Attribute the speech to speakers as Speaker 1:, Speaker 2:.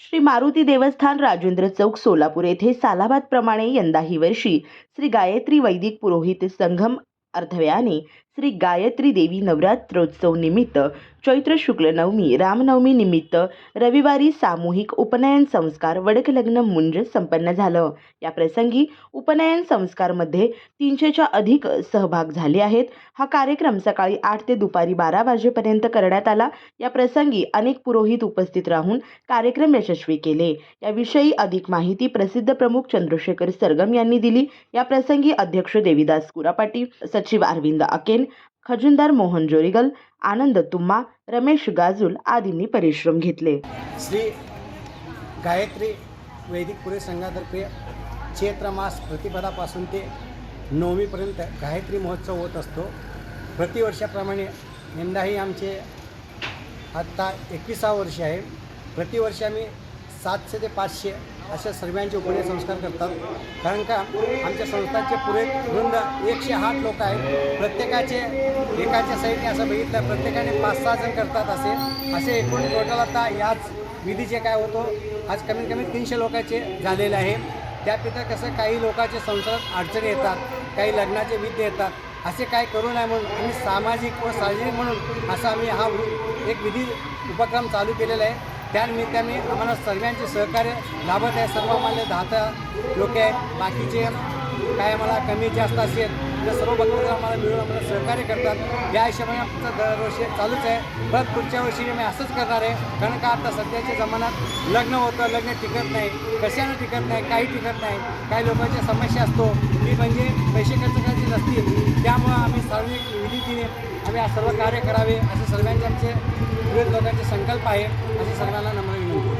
Speaker 1: श्री मारुती देवस्थान राजेंद्र चौक सोलापूर येथे सालाबाद प्रमाणे यंदा ही वर्षी श्री गायत्री वैदिक पुरोहित संघम अर्थव्याने श्री गायत्री देवी नवरात्रोत्सव निमित्त चैत्र शुक्ल नवमी रामनवमी निमित्त रविवारी सामूहिक उपनयन संस्कार वडकलग्न मुंज संपन्न झालं. या प्रसंगी उपनयन संस्कारमध्ये तीनशेच्या अधिक सहभाग झाले आहेत. हा कार्यक्रम सकाळी आठ ते दुपारी बारा वाजेपर्यंत करण्यात आला. या प्रसंगी अनेक पुरोहित उपस्थित राहून कार्यक्रम यशस्वी केले. याविषयी अधिक माहिती प्रसिद्ध प्रमुख चंद्रशेखर सरगम यांनी दिली. या प्रसंगी अध्यक्ष देवीदास कुरापाटी सचिव अरविंद अकेन खजुनदार मोहन जोरिगल आनंद तुम्मा रमेश गाजुल आदींनी परिश्रम घेतले.
Speaker 2: श्री गायत्री वैदिक पुरे संघातर्फे चैत्र मास प्रतिपदापासून ते नवमीपर्यंत गायत्री महोत्सव होत असतो. प्रतिवर्षाप्रमाणे यंदाही आमचे आत्ता एकवीसा वर्ष आहे. प्रतिवर्षी आम्ही सातशे ते पाचशे अशा सर्वांचे उपने संस्कार करतात. कारण का आमच्या संस्थांचे पुरे वृंद एकशे आठ लोक आहेत. प्रत्येकाचे एकाच्या साईडने असं बघितलं प्रत्येकाने पाच सहा जण करतात असे. असे एकूण टोटल आता याच विधीचे काय होतो आज कमीत कमी तीनशे लोकांचे झालेले आहे. त्यापिता कसं काही लोकांचे संसारात अडचणी येतात काही लग्नाचे विधी येतात. असे काय करू नये म्हणून आम्ही सामाजिक व सार्वजनिक म्हणून असा आम्ही हा एक विधी उपक्रम चालू केलेला आहे. त्यानिमित्ताने आम्हाला सर्वांचे सहकार्य लाभत आहे. सर्व आम्हाला दहा लोक आहेत. बाकीचे काय आम्हाला कमी जास्त असेल तर सर्व बघून आम्हाला मिळून आम्हाला सहकार्य करतात. या हिशोबाने आमचं दरवर्षी चालूच आहे. परत पुढच्या वर्षी मी असंच करणार आहे कारण का आता सध्याच्या जमान्यात लग्न होतं लग्न टिकत नाही. कशानं टिकत नाही काही टिकत नाही. काही लोकांच्या समस्या असतो. ती म्हणजे पैसे खर्च करायचे नसतील. त्यामुळं आम्ही सार्वजनिक विधीतीने आम्ही सर्व कार्य करावे असे सर्वांचे आमचे विविध लोकांचे संकल्प आहे असे सर्वांना नम्र विनंती